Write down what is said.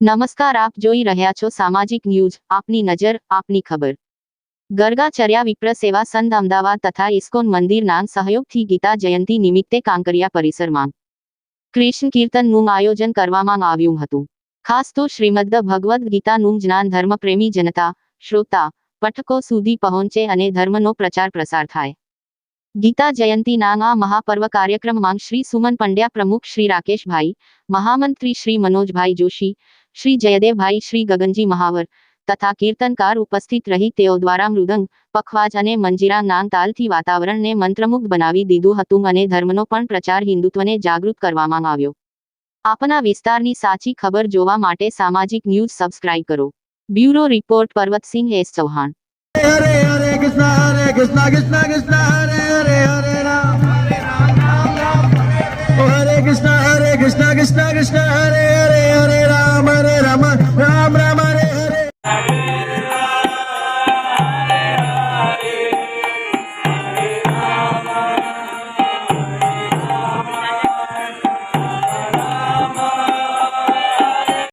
નમસ્કાર, આપ જોઈ રહ્યા છો સામાજિક ન્યૂઝ. આપની નજર, આપની ખબર. ગરગાચર્યા વિપ્ર સેવા સંત અમદાવાદ તથા ઇસ્કોન મંદિરના સહયોગથી ગીતા જયંતિ નિમિત્તે કાંકરિયા પરિસરમાં કૃષ્ણ કીર્તનનું આયોજન કરવામાં આવ્યું હતું. ખાસ તો શ્રીમદ ભગવદ્ ગીતાનું જ્ઞાન ધર્મપ્રેમી જનતા, શ્રોતા, પઠકો સુધી પહોંચે અને ધર્મનો પ્રચાર પ્રસાર થાય. ગીતા જયંતિના આ મહાપર્વ કાર્યક્રમમાં શ્રી સુમન પંડ્યા પ્રમુખ શ્રી રાકેશભાઈ, મહામંત્રી શ્રી મનોજભાઈ જોશી શ્રી જયદેવભાઈ શ્રી ગગનજી મહાવર તથા કીર્તનકાર ઉપસ્થિત રહી તેઓ દ્વારા મૃદંગ પખવાજ અને મંજીરા નાંગ તાલથી વાતાવરણને મંત્રમુગ્ધ બનાવી દીધું હતું અને ધર્મનો પણ પ્રચાર હિન્દુત્વને જાગૃત કરવામાં આવ્યો આપના વિસ્તારની સાચી ખબર જોવા માટે સામાજિક ન્યૂઝ સબસ્ક્રાઇબ કરો bureau report Parvatsinh S Chauhan Hare Hare Krishna Hare Krishna Krishna Krishna Hare Hare Hare Ram Hare Ram Ram Ram Oh Hare Krishna Hare Krishna Krishna Krishna Hare Hare